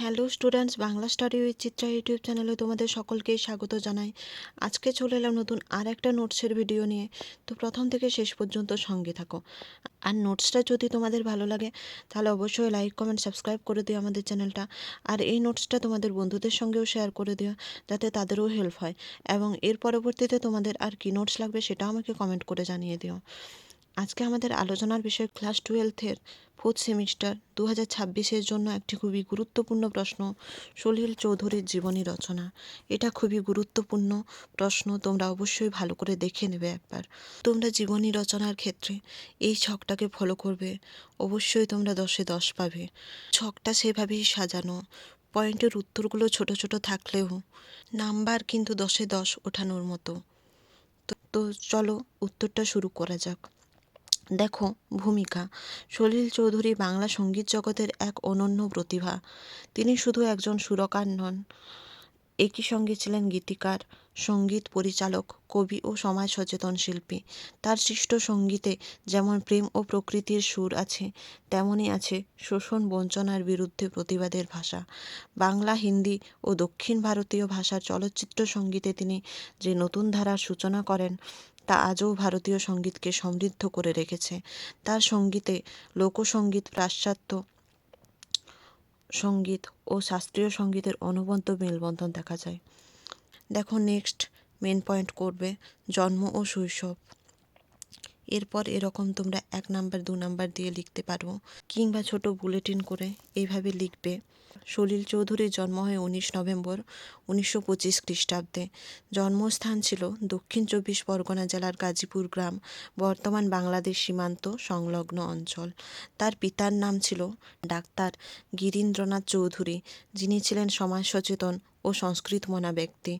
Hello students, Bangla study with Chitra YouTube চ্যানেলে তোমাদের সকলকেই স্বাগত জানাই। আজকে চলে এলাম নতুন আর একটা নোটসের ভিডিও নিয়ে। তো প্রথম থেকে শেষ পর্যন্ত সঙ্গে থাকো। আর নোটসটা যদি তোমাদের ভালো লাগে, তাহলে অবশ্যই লাইক, কমেন্ট, সাবস্ক্রাইব করে দিও আমাদের চ্যানেলটা। আর এই নোটসটা তোমাদের বন্ধুদের সঙ্গেও শেয়ার করে দিও, যাতে তাদেরও হেল্প হয়। এবং এর পরবর্তীতে তোমাদের আর কি নোটস লাগবে সেটাও আমাকে কমেন্ট করে জানিয়ে দিও। আজকে আমাদের আলোচনার বিষয় ক্লাস টুয়েলথের ফোর্থ সেমিস্টার দু হাজার ছাব্বিশের জন্য একটি খুবই গুরুত্বপূর্ণ প্রশ্ন, সলিল চৌধুরীর জীবনী রচনা। এটা খুবই গুরুত্বপূর্ণ প্রশ্ন, তোমরা অবশ্যই ভালো করে দেখে নেবে একবার। তোমরা জীবনী রচনার ক্ষেত্রে এই ছকটাকে ফলো করবে, অবশ্যই তোমরা দশে দশ পাবে। ছকটা সেভাবেই সাজানো পয়েন্টের উত্তরগুলো ছোট ছোট থাকলেও নাম্বার কিন্তু দশে দশ ওঠানোর মতো। তো তো চলো উত্তরটা শুরু করা যাক। দেখো, ভূমিকা। সলিল চৌধুরী বাংলা সংগীত জগতের এক অনন্য প্রতিভা। তিনি শুধু একজন সুরকার নন, একই সঙ্গে ছিলেন গীতিকার, সংগীত পরিচালক, কবি ও সমাজ সচেতন শিল্পী। তার সৃষ্ট সঙ্গীতে যেমন প্রেম ও প্রকৃতির সুর আছে, তেমনই আছে শোষণ বঞ্চনার বিরুদ্ধে প্রতিবাদের ভাষা। বাংলা, হিন্দি ও দক্ষিণ ভারতীয় ভাষার চলচ্চিত্র সঙ্গীতে তিনি যে নতুন ধারার সূচনা করেন তা আজও ভারতীয় সঙ্গীতকে সমৃদ্ধ করে রেখেছে। তার সঙ্গীতে লোকসঙ্গীত, পাশ্চাত্য সংগীত ও শাস্ত্রীয় সঙ্গীতের অনুবন্ত মেলবন্ধন দেখা যায়। দেখো, নেক্সট মেন পয়েন্ট করবে জন্ম ও শৈশব। এরপর এরকম তোমরা এক নাম্বার, দু নাম্বার দিয়ে লিখতে পারো। কিংবা ছোট বুলেটিন করে এইভাবে লিখবে। সলিল চৌধুরীর জন্ম হয় উনিশ নভেম্বর উনিশশো পঁচিশ খ্রিস্টাব্দে। জন্মস্থান ছিল দক্ষিণ চব্বিশ পরগনা জেলার গাজীপুর গ্রাম, বর্তমান বাংলাদেশ সীমান্ত সংলগ্ন অঞ্চল। তার পিতার নাম ছিল ডাক্তার গিরীন্দ্রনাথ চৌধুরী, যিনি ছিলেন সমাজ সচেতন ও সংস্কৃতমনা ব্যক্তি।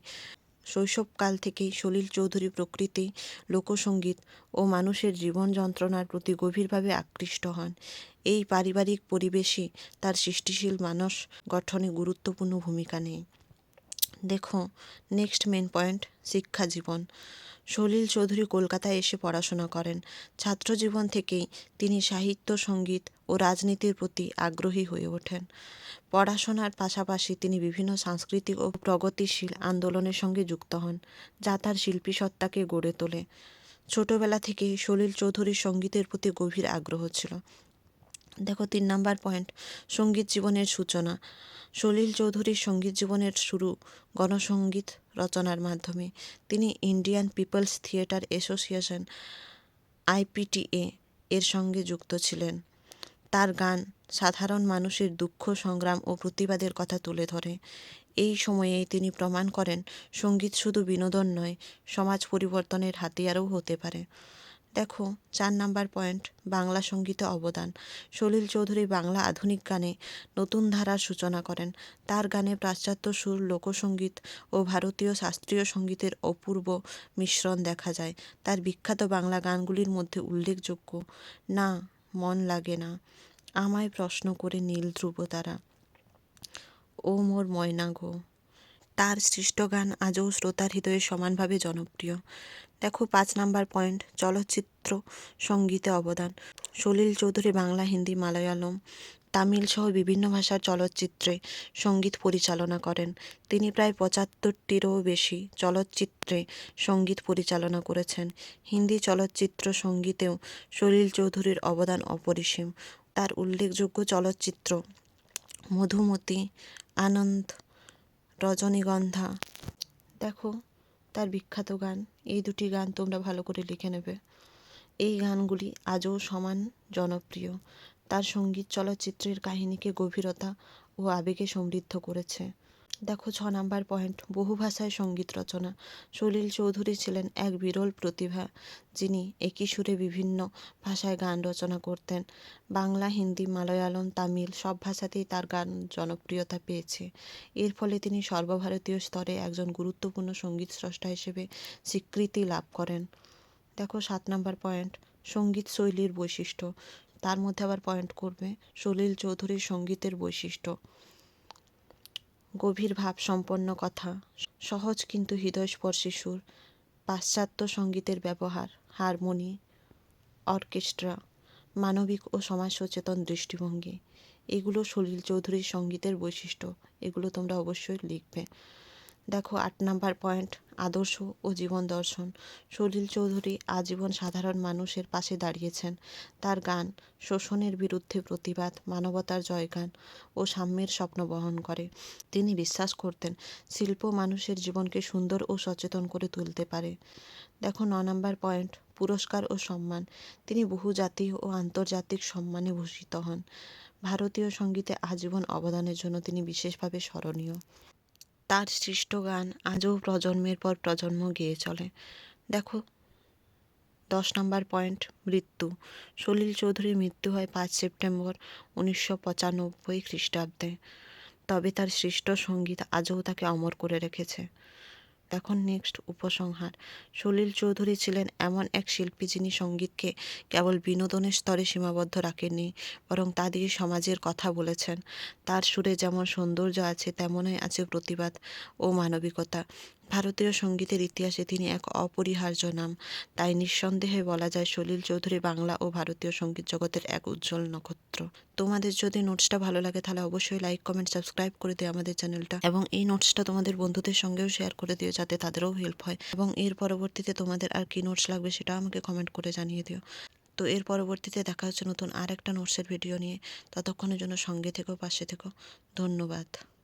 শৈশবকাল থেকেই সলিল চৌধুরী প্রকৃতি লোকসঙ্গীত ও মানুষের জীবন যন্ত্রণার প্রতি গভীরভাবে আকৃষ্ট হন। এই পারিবারিক পরিবেশই তার সৃষ্টিশীল মানস গঠনে গুরুত্বপূর্ণ ভূমিকা নেয়। দেখো নেক্সট মেন পয়েন্ট শিক্ষা জীবন। সলিল চৌধুরী কলকাতায় এসে পড়াশোনা করেন। ছাত্রজীবন থেকেই তিনি সাহিত্য, সংগীত ও রাজনীতির প্রতি আগ্রহী হয়ে ওঠেন। পড়াশোনার পাশাপাশি তিনি বিভিন্ন সাংস্কৃতিক ও প্রগতিশীল আন্দোলনের সঙ্গে যুক্ত হন, যা তার শিল্পী সত্তাকে গড়ে তোলে। ছোটবেলা থেকেই সলিল চৌধুরীর সঙ্গীতের প্রতি গভীর আগ্রহ ছিল। দেখো, তিন নাম্বার পয়েন্ট সংগীত জীবনের সূচনা। সলিল চৌধুরীর সংগীত জীবনের শুরু গণসঙ্গীত রচনার মাধ্যমে। তিনি Indian people's theatre association, IPTA, এর সঙ্গে যুক্ত ছিলেন। তার গান সাধারণ মানুষের দুঃখ, সংগ্রাম ও প্রতিবাদের কথা তুলে ধরে। এই সময়ে তিনি প্রমাণ করেন, সংগীত শুধু বিনোদন নয়, সমাজ পরিবর্তনের হাতিয়ারও হতে পারে। দেখো, চার নাম্বার পয়েন্ট, বাংলা সঙ্গীতে অবদান। সলিল চৌধুরী বাংলা আধুনিক গানে নতুন ধারার সূচনা করেন। তার গানে পাশ্চাত্য সুর, লোকসঙ্গীত ও ভারতীয় শাস্ত্রীয় সঙ্গীতের অপূর্ব মিশ্রণ দেখা যায়। তার বিখ্যাত বাংলা গানগুলির মধ্যে উল্লেখযোগ্য, না, মন লাগে না, আমায় প্রশ্ন করে নীল ধ্রুব তারা ও মোর ময়না গো। তার সৃষ্ট গান আজও শ্রোতার হৃদয়ে সমানভাবে জনপ্রিয়। দেখো পাঁচ নাম্বার পয়েন্ট, চলচ্চিত্র সঙ্গীতে অবদান। সলিল চৌধুরী বাংলা, হিন্দি, মালয়ালম, তামিল সহ বিভিন্ন ভাষার চলচ্চিত্রে সংগীত পরিচালনা করেন। তিনি প্রায় পঁচাত্তরটিরও বেশি চলচ্চিত্রে সংগীত পরিচালনা করেছেন। হিন্দি চলচ্চিত্র সঙ্গীতেও সলিল চৌধুরীর অবদান অপরিসীম। তার উল্লেখযোগ্য চলচ্চিত্র মধুমতি, আনন্দ, রজনীগন্ধা। দেখো বিখ্যাত গান, এই দুটি গান তোমরা ভালো করে লিখে নেবে। এই গানগুলি আজও সমান জনপ্রিয়। তার সংগীত চলচ্চিত্রের কাহিনীকে গভীরতা ও আবেগে সমৃদ্ধ করেছে। দেখো ছ নাম্বার পয়েন্ট, বহু ভাষায় সংগীত রচনা। সলিল চৌধুরী ছিলেন এক বিরল প্রতিভা, যিনি একই সুরে বিভিন্ন ভাষায় গান রচনা করতেন। বাংলা, হিন্দি, মালয়ালম, তামিল সব ভাষাতেই তার গান জনপ্রিয়তা পেয়েছে। এর ফলে তিনি সর্বভারতীয় স্তরে একজন গুরুত্বপূর্ণ সংগীত স্রষ্টা হিসেবে স্বীকৃতি লাভ করেন। দেখো সাত নাম্বার পয়েন্ট, সংগীত শৈলীর বৈশিষ্ট্য। তার মধ্যে আবার পয়েন্ট করবে সলিল চৌধুরীর সঙ্গীতের বৈশিষ্ট্য। গভীর ভাব সম্পন্ন কথা। সহজ কিন্তু হৃদয়স্পর্শী সুর, পাশ্চাত্য সঙ্গীতের ব্যবহার, হারমোনি, অর্কেস্ট্রা, মানবিক ও সমাজ সচেতন দৃষ্টিভঙ্গি। এগুলো সলিল চৌধুরীর সঙ্গীতের বৈশিষ্ট্য। এগুলো তোমরা অবশ্যই লিখবে। দেখো আট নাম্বার পয়েন্ট, আদর্শ ও জীবন দর্শন। সলিল চৌধুরী আজীবন সাধারণ মানুষের পাশে দাঁড়িয়েছেন। তার গান শোষণের বিরুদ্ধে প্রতিবাদ, মানবতার জয়গান ও সাম্যের স্বপ্ন বহন করে। তিনি বিশ্বাস করতেন শিল্প মানুষের জীবনকে সুন্দর ও সচেতন করে তুলতে পারে। দেখো ন নাম্বার পয়েন্ট, পুরস্কার ও সম্মান। তিনি বহু জাতীয় ও আন্তর্জাতিক সম্মানে ভূষিত হন। ভারতীয় সঙ্গীতে আজীবন অবদানের জন্য তিনি বিশেষভাবে স্মরণীয়। তার সৃষ্ট গান আজও প্রজন্মের পর প্রজন্ম গেয়ে চলে। দেখো, দশ নম্বর পয়েন্ট, মৃত্যু। সলিল চৌধুরীর মৃত্যু হয় পাঁচ সেপ্টেম্বর উনিশশো পঁচানব্বই খ্রিস্টাব্দে। তবে তার সৃষ্ট সংগীত আজও তাকে অমর করে রেখেছে। এখন নেক্সট উপসংহার। সলিল চৌধুরী ছিলেন এমন এক শিল্পী যিনি সঙ্গীতকে কেবল বিনোদনের স্তরে সীমাবদ্ধ রাখেননি, বরং তা দিয়ে সমাজের কথা বলেছেন। তার সুরে যেমন সৌন্দর্য আছে, তেমনই আছে প্রতিবাদ ও মানবিকতা। ভারতীয় সঙ্গীতের ইতিহাসে তিনি এক অপরিহার্য নাম। তাই নিঃসন্দেহে বলা যায় সলিল চৌধুরী বাংলা ও ভারতীয় সংগীত জগতের এক উজ্জ্বল নক্ষত্র। তোমাদের যদি নোটসটা ভালো লাগে তাহলে অবশ্যই লাইক কমেন্ট সাবস্ক্রাইব করে দিও আমাদের চ্যানেলটা এবং এই নোটসটা তোমাদের বন্ধুদের সঙ্গেও শেয়ার করে দিও যাতে তাদেরও হেল্প হয়। এবং এর পরবর্তীতে তোমাদের আর কি নোটস লাগবে সেটা আমাকে কমেন্ট করে জানিয়ে দিও। তো এর পরবর্তীতে দেখা হচ্ছে নতুন আর একটা নোটসের ভিডিও নিয়ে। ততক্ষণের জন্য সঙ্গে থেকো, পাশে থেকো। ধন্যবাদ।